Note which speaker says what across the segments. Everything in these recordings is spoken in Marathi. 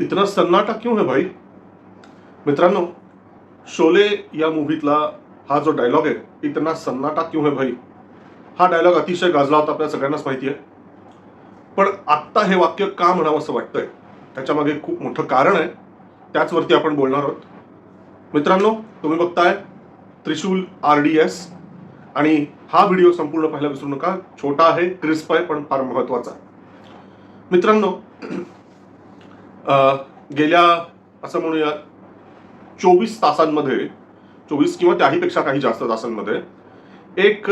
Speaker 1: इतना सन्नाटा क्यों है भाई? मित्रांनो शोले या मूवीतला हा जो डायलॉग आहे इतना सन्नाटा क्यों है भाई? हा डायलॉग अतिशय गाजला होता आपल्या सगळ्यांनाच माहिती आहे. पण आत्ता हे वाक्य का म्हणावं असं वाटतंय त्याच्यामागे खूप मोठं कारण आहे. त्याचवरती आपण बोलणार आहोत. मित्रांनो तुम्ही बघताय त्रिशूल आर डी एस आणि हा व्हिडिओ संपूर्ण पाहायला विसरू नका. छोटा आहे क्रिस्प आहे पण फार महत्त्वाचा आहे. मित्रांनो गेल्या असं म्हणूया चोवीस तासांमध्ये चोवीस किंवा त्याहीपेक्षा काही जास्त तासांमध्ये एक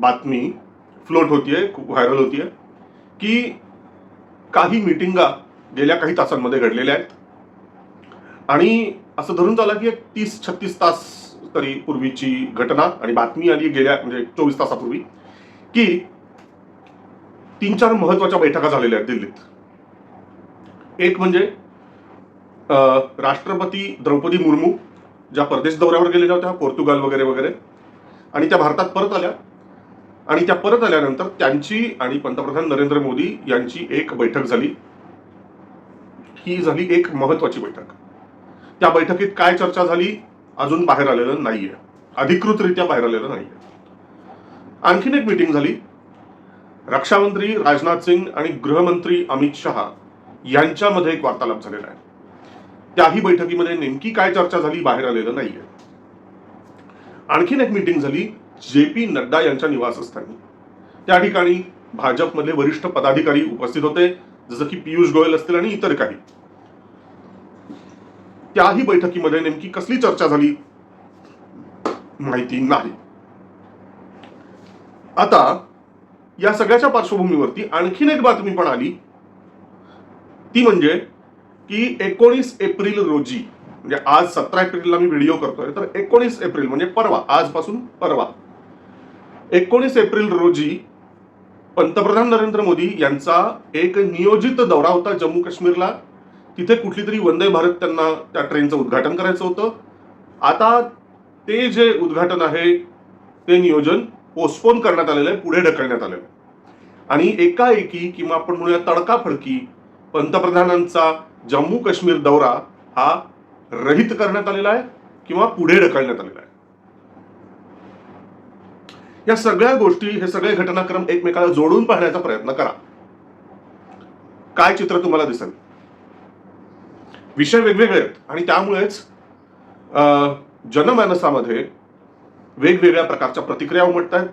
Speaker 1: बातमी फ्लोट होतीये खूप व्हायरल होतीये की काही मिटिंगा गेल्या काही तासांमध्ये घडलेल्या आहेत. आणि असं धरून चाला की एक तीस छत्तीस तास तरी पूर्वीची घटना आणि बातमी आली गेल्या म्हणजे चोवीस तासापूर्वी की तीन चार महत्त्वाच्या बैठका झालेल्या आहेत दिल्लीत. एक म्हणजे राष्ट्रपती द्रौपदी मुर्मू ज्या परदेश दौऱ्यावर गेलेल्या होत्या पोर्तुगाल वगैरे वगैरे आणि त्या भारतात परत आल्या. आणि त्या परत आल्यानंतर त्यांची आणि पंतप्रधान नरेंद्र मोदी यांची एक बैठक झाली. ही झाली एक महत्वाची बैठक. त्या बैठकीत काय चर्चा झाली? अजून बाहेर आलेलं नाहीये. अधिकृतरित्या बाहेर आलेलं नाहीये. आणखीन एक मीटिंग झाली. रक्षामंत्री राजनाथ सिंग आणि गृहमंत्री अमित शहा यांच्यामध्ये एक वार्तालाप झालेला आहे. त्याही बैठकीमध्ये नेमकी काय चर्चा झाली बाहेर आलेलं नाहीये. आणखीन एक मीटिंग झाली जे पी नड्डा यांच्या निवासस्थानी. त्या ठिकाणी भाजपमधले वरिष्ठ पदाधिकारी उपस्थित होते जसं की पियुष गोयल असतील आणि इतर काही. त्याही बैठकीमध्ये नेमकी कसली चर्चा झाली? माहिती नाही. आता या सगळ्याच्या पार्श्वभूमीवरती आणखीन एक बातमी पण आली ती म्हणजे की एकोणीस एप्रिल रोजी म्हणजे आज सतरा एप्रिलला मी व्हिडिओ करतोय तर एकोणीस एप्रिल म्हणजे परवा आजपासून परवा. एकोणीस एप्रिल रोजी पंतप्रधान नरेंद्र मोदी यांचा एक नियोजित दौरा होता जम्मू काश्मीरला. तिथे कुठली तरी वंदे भारत त्यांना त्या ट्रेनचं उद्घाटन करायचं होतं. आता ते जे उद्घाटन आहे ते नियोजन पोस्टपोन करण्यात आलेलं आहे पुढे ढकलण्यात आलेलं आहे. आणि एकाएकी किंवा आपण म्हणूया तडकाफडकी पंतप्रधानांचा जम्मू काश्मीर दौरा हा रहित करण्यात आलेला आहे किंवा पुढे ढकलण्यात आलेला आहे? या सगळ्या गोष्टी हे सगळे घटनाक्रम एकमेकाला जोडून पाहण्याचा प्रयत्न करा. काय चित्र तुम्हाला दिसेल? विषय वेगवेगळे आहेत आणि त्यामुळेच अं, जनमानसामध्ये वेगवेगळ्या प्रकारच्या प्रतिक्रिया उमटत आहेत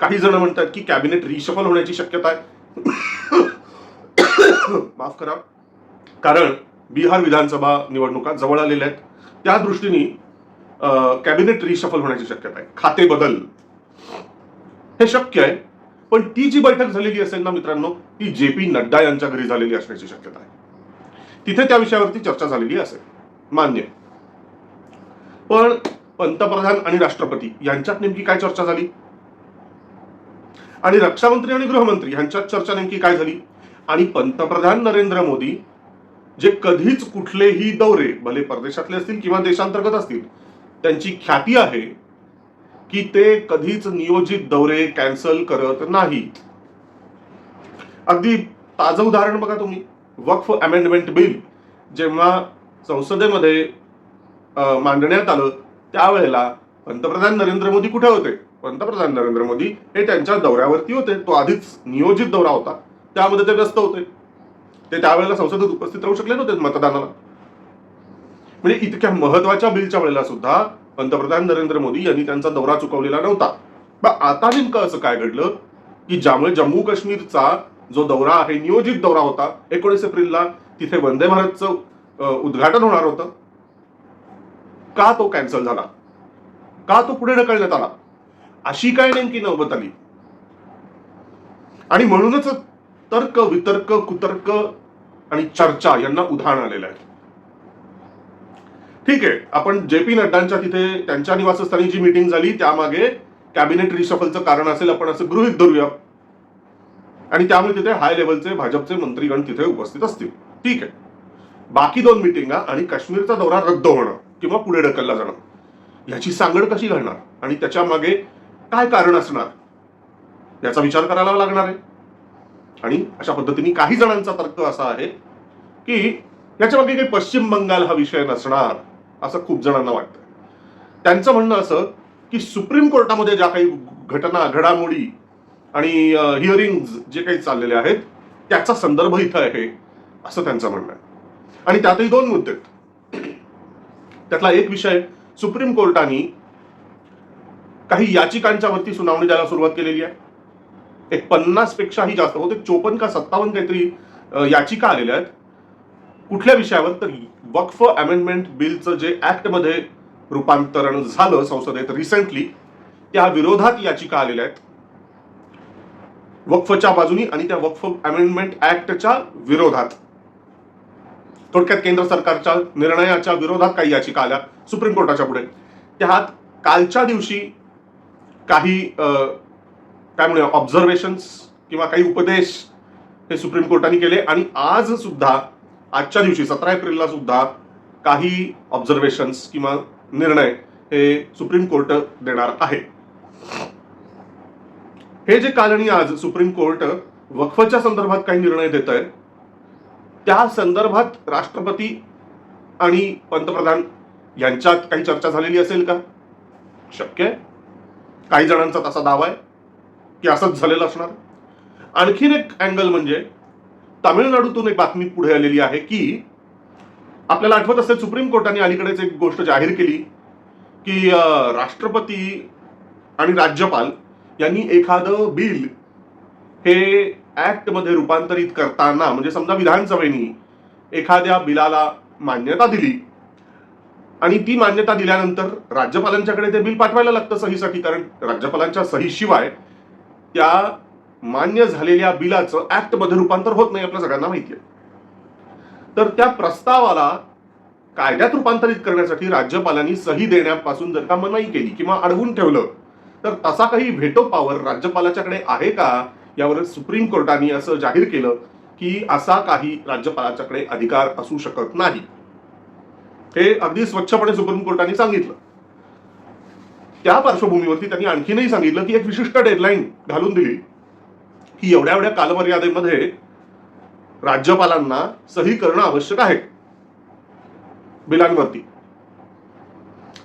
Speaker 1: काही जण म्हणतात की कॅबिनेट रिशफल होण्याची शक्यता आहे. माफ करा. कारण बिहार विधानसभा निवडणुका जवळ आलेल्या आहेत. त्या दृष्टीने कॅबिनेट रिशफल होण्याची शक्यता आहे. खाते बदल. हे शक्य आहे. पण ती जी बैठक झालेली असेल ना मित्रांनो ती जे पी नड्डा यांच्या घरी झालेली असण्याची शक्यता आहे. तिथे त्या विषयावरती चर्चा झालेली असेल. मान्य. पण पंतप्रधान आणि राष्ट्रपती यांच्यात नेमकी काय चर्चा झाली? आणि रक्षामंत्री आणि गृहमंत्री यांच्यात चर्चा नेमकी काय झाली? आणि पंतप्रधान नरेंद्र मोदी जे कधीच कुठलेही दौरे भले परदेशातले असतील किंवा देशांतर्गत असतील त्यांची ख्याती आहे की ते कधीच नियोजित दौरे कॅन्सल करत नाहीत अगदी ताजं उदाहरण बघा तुम्ही. वक्फ अमेंडमेंट बिल जेव्हा संसदेमध्ये मांडण्यात आलं त्यावेळेला पंतप्रधान नरेंद्र मोदी कुठे होते? पंतप्रधान नरेंद्र मोदी हे त्यांच्या दौऱ्यावरती होते. तो आधीच नियोजित दौरा होता. त्यामध्ये ते व्यस्त होते. ते त्यावेळेला संसदेत उपस्थित राहू शकले नव्हते मतदानाला. म्हणजे इतक्या महत्त्वाच्या बिलच्या वेळेला सुद्धा पंतप्रधान नरेंद्र मोदी यांनी त्यांचा दौरा चुकवलेला नव्हता. मग आता नेमकं असं काय घडलं? की ज्यामुळे जम्मू काश्मीरचा जो दौरा आहे नियोजित दौरा होता एकोणीस एप्रिलला तिथे वंदे भारतचं उद्घाटन होणार होतं. का तो कॅन्सल झाला? का तो पुढे ढकलण्यात आला? अशी काय नेमकी नौबत आली? आणि म्हणूनच तर्क वितर्क कुतर्क आणि चर्चा यांना उधाण आलेलं आहे. ठीक आहे आपण जे पी नड्डांच्या तिथे त्यांच्या निवासस्थानी जी मीटिंग झाली त्यामागे कॅबिनेट रिशफलचं कारण असेल आपण असं गृहित धरूया. आणि त्यामुळे तिथे हाय लेवलचे भाजपचे मंत्रीगण तिथे उपस्थित असतील. ठीक आहे. बाकी दोन मिटिंगा आणि काश्मीरचा दौरा रद्द होणं किंवा पुढे ढकलला जाणं याची सांगड कशी घडणार आणि त्याच्यामागे काय कारण असणार याचा विचार करायला लागणार आहे. आणि अशा पद्धतीने काही जणांचा तर्क असा आहे की याच्यामागे काही पश्चिम बंगाल हा विषय नसणार असं खूप जणांना वाटतं त्यांचं म्हणणं असं की सुप्रीम कोर्टामध्ये ज्या काही घटना घडामोडी आणि हिअरिंग जे काही चाललेले आहेत त्याचा संदर्भ इथं आहे असं त्यांचं म्हणणं आहे. आणि त्यातही दोन मुद्दे आहेत. त्यातला एक विषय सुप्रीम कोर्टाने काही याचिकांच्या वरती सुनावणी द्यायला सुरुवात केलेली आहे. एक पन्नास पेक्षाही जास्त होते चोपन्न का सत्तावन्न काहीतरी याचिका आलेल्या आहेत. कुठल्या विषयावर? तर वक्फ अमेंडमेंट बिलचं जे ऍक्टमध्ये रूपांतरण झालं संसदेत रिसेंटली त्या विरोधात याचिका आलेल्या आहेत. वक्फच्या बाजूनी आणि त्या वक्फ अमेंडमेंट ऍक्टच्या विरोधात. थोडक्यात केंद्र सरकारच्या निर्णयाच्या विरोधात काही याचिका आल्या सुप्रीम कोर्टाच्या पुढे. त्यात कालच्या दिवशी काही काय म्हणूया ऑब्झर्वेशन्स किंवा काही उपदेश हे सुप्रीम कोर्टाने केले. आणि आज सुद्धा आजच्या दिवशी सतरा एप्रिलला सुद्धा काही ऑब्झर्वेशन्स किंवा निर्णय हे सुप्रीम कोर्ट देणार आहे. हे जे काल आणि आज सुप्रीम कोर्ट वक्फच्या संदर्भात काही निर्णय देत आहे त्या संदर्भात राष्ट्रपती आणि पंतप्रधान यांच्यात काही चर्चा झालेली असेल का? शक्य आहे. काही जणांचा तसा दावा आहे. की असंच झालेलं असणार? आणखीन एक अँगल म्हणजे तामिळनाडूतून एक बातमी पुढे आलेली आहे की आपल्याला आठवत असेल सुप्रीम कोर्टाने अलीकडेच एक गोष्ट जाहीर केली की राष्ट्रपती आणि राज्यपाल यांनी एखादं बिल हे ऍक्टमध्ये रूपांतरित करताना म्हणजे समजा विधानसभेने एखाद्या बिलाला मान्यता दिली आणि ती मान्यता दिल्यानंतर राज्यपालांच्याकडे ते बिल पाठवायला लागतं सहीसाठी कारण राज्यपालांच्या सहीशिवाय त्या मान्य झालेल्या बिलाचं ऍक्टमध्ये रूपांतर होत नाही आपल्या सगळ्यांना माहिती आहे. तर त्या प्रस्तावाला कायद्यात रूपांतरित करण्यासाठी राज्यपालांनी सही देण्यापासून जर का मनाई केली किंवा अडवून ठेवलं तर तसा काही व्हेटो पॉवर राज्यपालाच्याकडे आहे का? यावर सुप्रीम कोर्टाने असं जाहीर केलं की असा काही राज्यपालाच्याकडे अधिकार असू शकत नाही. हे अगदी स्वच्छपणे सुप्रीम कोर्टाने सांगितलं. त्या पार्श्वभूमीवरती त्यांनी आणखीनही सांगितलं की एक विशिष्ट डेडलाईन घालून दिली. की एवढ्या एवढ्या कालमर्यादेमध्ये राज्यपालांना सही करणं आवश्यक आहे. बिलांवरती.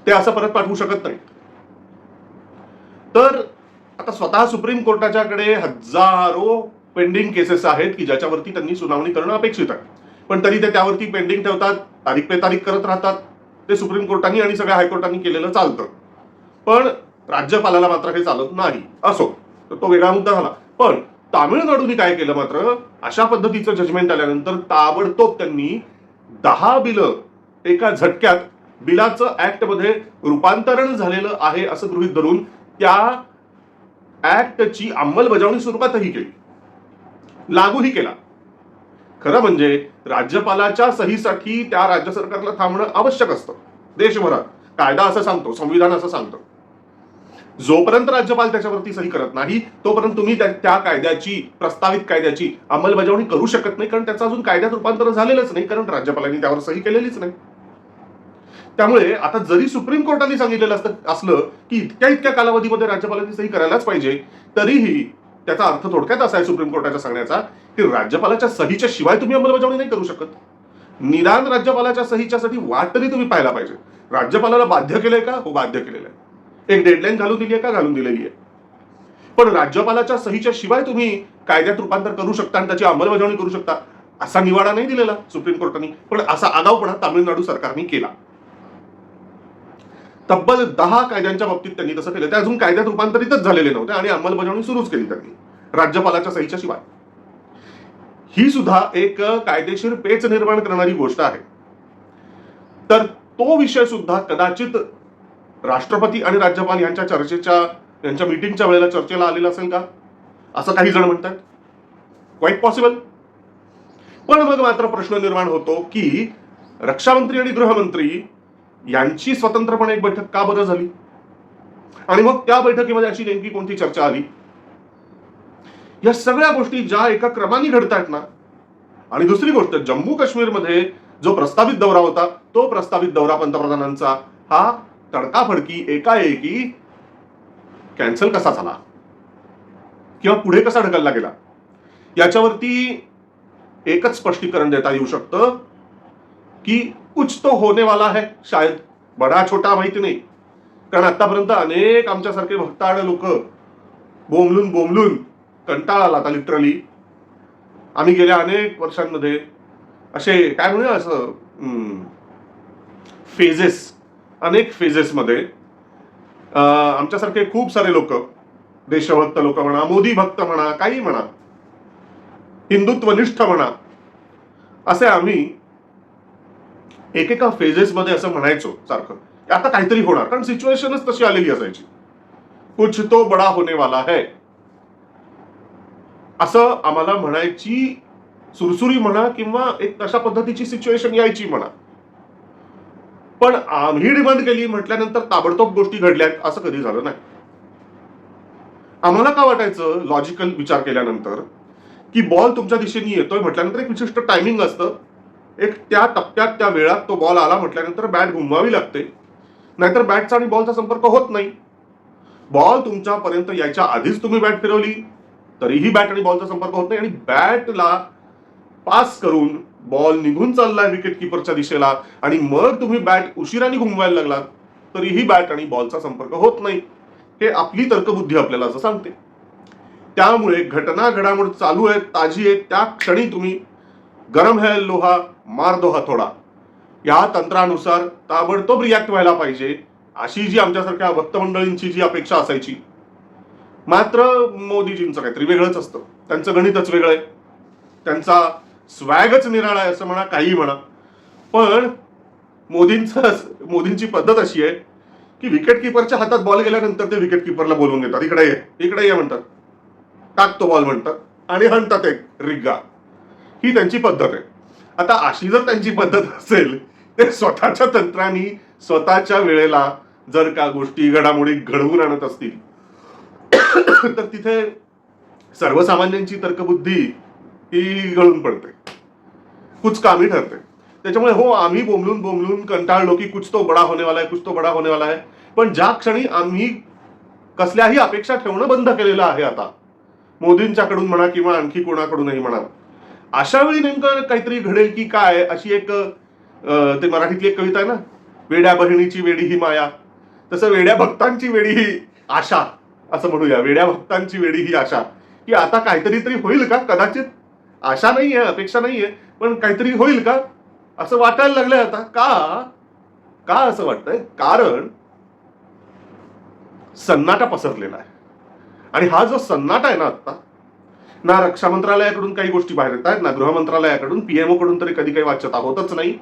Speaker 1: ते असं परत पाठवू शकत नाही तर आता स्वतः सुप्रीम कोर्टाच्याकडे हजारो पेंडिंग केसेस आहेत की ज्याच्यावरती त्यांनी सुनावणी करणं अपेक्षित आहे. पण तरी ते त्यावरती पेंडिंग ठेवतात तारीख पे तारीख करत राहतात. ते सुप्रीम कोर्टाने आणि सगळ्या हायकोर्टाने केलेलं चालतं. पण राज्यपालाला मात्र हे चालत नाही. असो तर तो वेगळा मुद्दा झाला. पण तामिळनाडूने काय केलं मात्र? अशा पद्धतीचं जजमेंट आल्यानंतर ताबडतोब त्यांनी दहा बिलं एका झटक्यात बिलाचं ऍक्टमध्ये रूपांतरण झालेलं आहे असं गृहित धरून त्या ऍक्टची अंमलबजावणी स्वरूपातही केली. लागूही केला. खरं म्हणजे राज्यपालाच्या सहीसाठी त्या राज्य सरकारला थांबणं आवश्यक असतं. देशभरात कायदा असं सांगतो संविधान असं सांगतं. जोपर्यंत राज्यपाल त्याच्यावरती सही करत नाही तोपर्यंत तुम्ही त्या कायद्याची प्रस्तावित कायद्याची अंमलबजावणी करू शकत नाही कारण त्याचं अजून कायद्यात रूपांतर झालेलंच नाही कारण राज्यपालांनी त्यावर सही केलेलीच नाही. त्यामुळे आता जरी सुप्रीम कोर्टाने सांगितलेलं असतं असलं की इतक्या इतक्या कालावधीमध्ये राज्यपालांनी सही करायलाच पाहिजे तरीही त्याचा अर्थ थोडक्यात असा आहे सुप्रीम कोर्टाच्या सांगण्याचा की राज्यपालाच्या सहीच्या शिवाय तुम्ही अंमलबजावणी नाही करू शकत. निदान राज्यपालाच्या सहीच्यासाठी वाट तरी तुम्ही पाहायला पाहिजे. राज्यपालाला बाध्य केलंय का? हो बाध्य केलेलं आहे. एक डेडलाईन घालून दिली आहे का घालून दिलेली आहे पण राज्यपालाच्या सहीच्या शिवाय तुम्ही कायद्यात रूपांतर करू शकता आणि त्याची अंमलबजावणी करू शकता असा निवाडा नाही दिलेला सुप्रीम कोर्टाने पण असा आगाऊपणा तामिळनाडू सरकारने केला. तब्बल दहा कायद्यांच्या बाबतीत त्यांनी तसं केलं. ते अजून कायद्यात रूपांतरितच झालेले नव्हते आणि अंमलबजावणी सुरूच केली त्यांनी राज्यपालाच्या सहीच्या शिवाय. ही सुद्धा एक कायदेशीर पेच निर्माण करणारी गोष्ट आहे. तर तो विषय सुद्धा कदाचित राष्ट्रपती आणि राज्यपाल यांच्या चर्चेच्या यांच्या मीटिंगच्या वेळेला चर्चेला आलेला असेल का? असं काही जण म्हणतात. क्वाईट पॉसिबल पण मग मात्र प्रश्न निर्माण होतो की रक्षामंत्री आणि गृहमंत्री यांची स्वतंत्रपणे एक बैठक का बरं झाली? आणि मग त्या बैठकीमध्ये अशी नेमकी कोणती चर्चा आली? या सगळ्या गोष्टी ज्या एका क्रमाने घडतायत ना आणि दुसरी गोष्ट जम्मू काश्मीरमध्ये जो प्रस्तावित दौरा होता तो प्रस्तावित दौरा पंतप्रधानांचा हा तडकाफडकी एकाएकी कॅन्सल कसा झाला? किंवा पुढे कसा ढकलला गेला? याच्यावरती एकच स्पष्टीकरण देता येऊ शकतं की कुछ तो होने वाला है शायद. बडा छोटा माहिती नाही. कारण आतापर्यंत अनेक आमच्यासारखे भक्ताळ लोक बोंबलून बोंबलून कंटाळा आला आता लिटरली आम्ही गेल्या अनेक वर्षांमध्ये असे काय म्हणूया असं फेजेस अनेक फेजेसमध्ये आमच्यासारखे खूप सारे लोक देशभक्त लोक म्हणा मोदी भक्त म्हणा काही म्हणा हिंदुत्वनिष्ठ म्हणा असे आम्ही एकेका फेजेसमध्ये असं म्हणायचो सारखं. आता काहीतरी होणार कारण सिच्युएशनच तशी आलेली असायची. कुछ तो बडा होने वाला है. असं आम्हाला म्हणायची सुरसुरी म्हणा किंवा एक तशा पद्धतीची सिच्युएशन यायची म्हणा. पण आम्ही डिमांड केली म्हटल्यानंतर ताबडतोब गोष्टी घडल्यात असं कधी झालं नाही. आम्हाला का वाटायचं लॉजिकल विचार केल्यानंतर की बॉल तुमच्या दिशेने येतोय म्हटल्यानंतर एक विशिष्ट टायमिंग असतं. एक त्या टप्प्यात त्या वेळात तो बॉल आला म्हटल्यानंतर बॅट घुमवावी लागते. नाहीतर बॅटचा आणि बॉलचा संपर्क होत नाही. बॉल तुमच्यापर्यंत यायच्या आधीच तुम्ही बॅट फिरवली तरीही बॅट आणि बॉलचा संपर्क होत नाही आणि बॅटला पास करून बॉल निघून चाललाय विकेट किपरच्या दिशेला. आणि मग तुम्ही बॅट उशिराने घुमवायला लागलात तरीही बॅट आणि बॉलचा संपर्क होत नाही. हे आपली तर्कबुद्धी आपल्याला असं सांगते. त्यामुळे घटना घडामोड चालू आहे ताजी आहे त्या क्षणी तुम्ही गरम है लोहा मार दो थोडा. या तंत्रानुसार ताबडतोब रिॲक्ट व्हायला पाहिजे अशी जी आमच्यासारख्या भक्तमंडळींची जी अपेक्षा असायची. मात्र मोदीजींचं काहीतरी वेगळंच असतं. त्यांचं गणितच वेगळं आहे. त्यांचा स्वॅगच निराळा आहे असं म्हणा काही म्हणा. पण मोदींचं मोदींची पद्धत अशी आहे की विकेट किपरच्या हातात बॉल गेल्यानंतर ते विकेट किपरला बोलवून घेतात. इकडे ये इकडे ये म्हणतात. टाकतो बॉल म्हणतात. आणि हणतात एक रिग्गा. ही त्यांची पद्धत आहे. आता अशी जर त्यांची पद्धत असेल ते स्वतःच्या तंत्राने स्वतःच्या वेळेला जर का गोष्टी घडामोडी घडवून आणत असतील तर तिथे सर्वसामान्यांची तर्कबुद्धी ती गळून पडते. कुचकामी ठरते. त्याच्यामुळे हो आम्ही बोंबलून बोंबलून कंटाळलो की कुछ तो बडा होने वाला है कुछ तो बडा होने वाला है. पण ज्या क्षणी आम्ही कसल्याही अपेक्षा ठेवणं बंद केलेलं आहे आता मोदींच्याकडून म्हणा किंवा आणखी कोणाकडूनही म्हणा अशा वेळी नेमकं काहीतरी घडेल की काय अशी एक ते मराठीतली एक कविता आहे ना वेड्या बहिणीची वेडी ही माया. तसं वेड्या भक्तांची वेडी ही आशा असं म्हणूया. वेड्या भक्तांची वेडी ही आशा. की आता काहीतरी तरी होईल का? कदाचित आशा नाहीये अपेक्षा नाहीये पण काहीतरी होईल का? असं वाटायला लागलंय आता. का? का असं वाटतंय? कारण सन्नाटा पसरलेला आहे. आणि हा जो सन्नाटा आहे ना आता ना रक्षा मंत्रालयाकडून काही गोष्टी बाहेर येत आहेत ना गृह मंत्रालयाकडून पीएमओ कडून तरी कधी काही वाच्यता होतच नाही.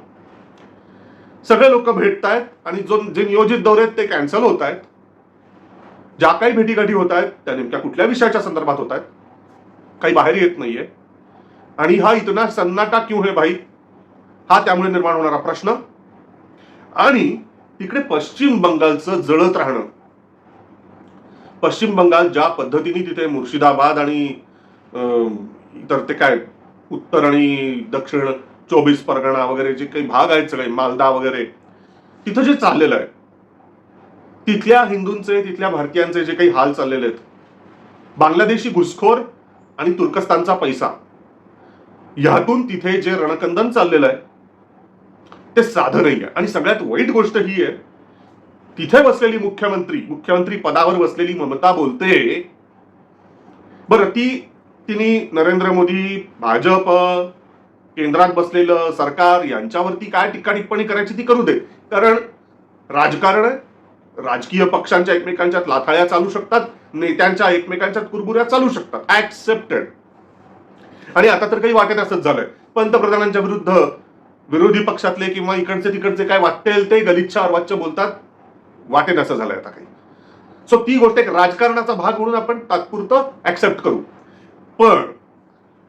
Speaker 1: सगळे लोक भेटत आहेत आणि जो जे नियोजित दौरे आहेत ते कॅन्सल होत आहेत. ज्या काही भेटीगाठी होत आहेत त्या नेमक्या कुठल्या विषयाच्या संदर्भात होत आहेत काही बाहेर येत नाहीये. आणि हा इतना सन्नाटा क्यों है भाई? हा त्यामुळे निर्माण होणारा प्रश्न. आणि तिकडे पश्चिम बंगालचं जळत राहणं. पश्चिम बंगाल ज्या पद्धतीने तिथे मुर्शिदाबाद आणि तर इतर ते काय उत्तर आणि दक्षिण चोवीस परगणा वगैरे जे काही भाग आहेत सगळे मालदा वगैरे तिथं जे चाललेलं आहे तिथल्या हिंदूंचे तिथल्या भारतीयांचे जे काही हाल चाललेले आहेत बांगलादेशी घुसखोर आणि तुर्कस्तानचा पैसा यातून तिथे जे रणकंदन चाललेलं आहे ते साधं नाही आहे आणि सगळ्यात वाईट गोष्ट ही आहे तिथे बसलेली मुख्यमंत्री मुख्यमंत्री पदावर बसलेली ममता बोलते बरं ती तिने नरेंद्र मोदी भाजप केंद्रात बसलेलं सरकार यांच्यावरती काय टीका टिप्पणी करायची ती करू दे. कारण राजकारण आहे. राजकीय पक्षांच्या एकमेकांच्यात लाथाळ्या चालू शकतात नेत्यांच्या एकमेकांच्यात कुरबुऱ्या चालू शकतात. ऍक्सेप्टेड आणि आता तर काही वाटत असंच झालंय. पंतप्रधानांच्या विरुद्ध विरोधी पक्षातले किंवा इकडचे तिकडचे काय वाटेल ते गलिच्छ अर्वाच्य बोलतात. वाटेत असं झालंय आता काही. सो ती गोष्ट एक राजकारणाचा भाग म्हणून आपण तात्पुरतं ऍक्सेप्ट करू. पण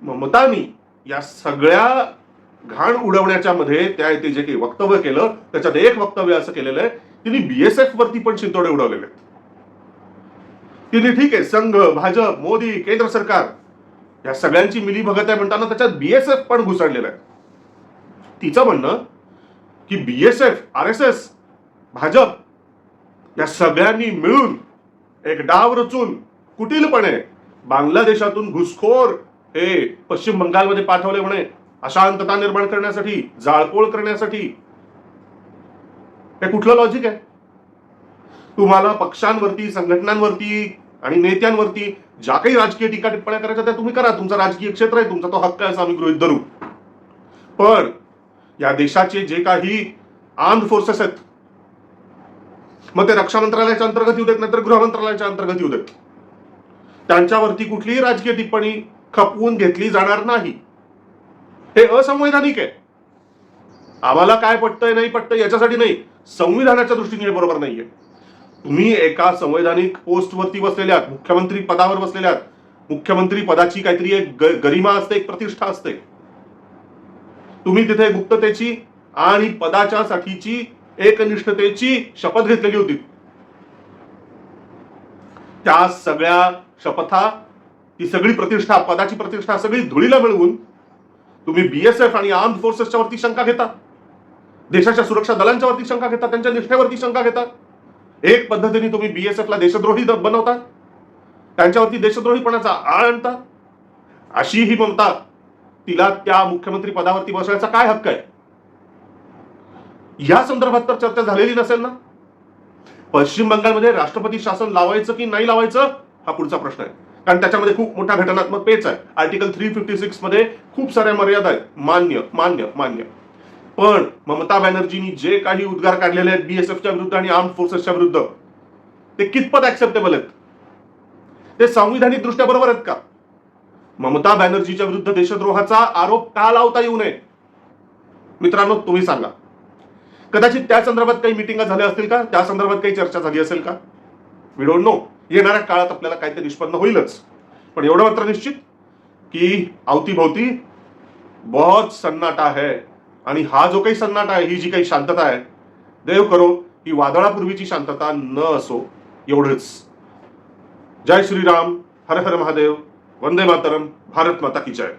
Speaker 1: ममतानी या सगळ्या घाण उडवण्याच्या मध्ये त्या इथे जे काही वक्तव्य केलं त्याच्यात एक वक्तव्य असं केलेलं आहे तिने बीएसएफ वरती पण शिंतोडे उडवलेले आहेत. तिने ठीक आहे संघ भाजप मोदी केंद्र सरकार या सगळ्यांची मिली भगत आहे म्हणताना त्याच्यात बीएसएफ पण घुसडलेलं आहे. तिचं म्हणणं की BSF R S S Bhajap या सगळ्यांनी मिळून एक डाव रचून कुटीलपणे बांगलादेशातून घुसखोर हे पश्चिम बंगालमध्ये पाठवले म्हणे. अशांतता निर्माण करण्यासाठी जाळपोळ करण्यासाठी. हे कुठलं लॉजिक आहे? तुम्हाला पक्षांवरती संघटनांवरती आणि नेत्यांवरती ज्या काही राजकीय टीका टिप्पण्या करायच्या त्या तुम्ही करा. तुमचा राजकीय क्षेत्र आहे तुमचा तो हक्क आहे असं आम्ही गृहित धरू. पण या देशाचे जे काही आर्म्ड फोर्सेस आहेत मग ते रक्षा मंत्रालयाच्या अंतर्गत येऊ देत नाहीतर गृह मंत्रालयाच्या अंतर्गत येऊ देत. त्यांच्यावरती कुठलीही राजकीय टिप्पणी खपवून घेतली जाणार नाही. हे असंवैधानिक आहे. आम्हाला काय पटतंय नाही पटतंय याच्यासाठी नाही. संविधानाच्या दृष्टीने हे बरोबर नाहीये. तुम्ही एका संवैधानिक पोस्टवरती बसलेले आहात मुख्यमंत्री पदावर बसलेले आहात मुख्यमंत्री पदाची काहीतरी एक गरिमा असते एक प्रतिष्ठा असते. तुम्ही तिथे गुप्ततेची आणि पदाच्या साठीची एकनिष्ठतेची शपथ घेतलेली होती. त्या सगळ्या शपथा ती सगळी प्रतिष्ठा पदाची प्रतिष्ठा सगळी धुळीला मिळवून तुम्ही बीएसएफ आणि आर्म फोर्सेसच्या वरती शंका घेता. देशाच्या सुरक्षा दलांच्या वरती शंका घेता त्यांच्या निष्ठेवरती शंका घेता. एक पद्धतीने तुम्ही बीएसएफ ला देशद्रोही बनवता. त्यांच्यावरती देशद्रोहीपणाचा आळ आणता. अशी ही ममता तिला त्या मुख्यमंत्री पदावरती बसण्याचा काय हक्क आहे? या संदर्भात तर चर्चा झालेली नसेल ना? पश्चिम बंगालमध्ये राष्ट्रपती शासन लावायचं की नाही लावायचं हा पुढचा प्रश्न आहे. कारण त्याच्यामध्ये खूप मोठा घटनात्मक पेच आहे. आर्टिकल थ्री फिफ्टी सिक्समध्ये खूप साऱ्या मर्यादा आहेत. मान्य मान्य मान्य. पण ममता बॅनर्जींनी जे काही उद्गार काढलेले आहेत बीएसएफच्या विरुद्ध आणि आर्म फोर्सेसच्या विरुद्ध ते कितपत ऍक्सेप्टेबल आहेत? ते संविधानिक दृष्ट्या बरोबर आहेत का? ममता बॅनर्जीच्या विरुद्ध देशद्रोहाचा आरोप का लावता येऊ नये? मित्रांनो तुम्ही सांगा. कदाचित त्या संदर्भात काही मिटिंगा झाल्या असतील का? त्या संदर्भात काही चर्चा झाली असेल का? वी डोंट नो येणाऱ्या काळात आपल्याला काहीतरी निष्पन्न होईलच. पण एवढं मात्र निश्चित की अवतीभोवती बहुत सन्नाटा है आणि हा जो काही सन्नाटा आहे ही जी काही शांतता आहे देव करो ही वादळापूर्वीची शांतता न असो एवढंच. जय श्रीराम हर हर महादेव वंदे मातरम भारत माता की जय.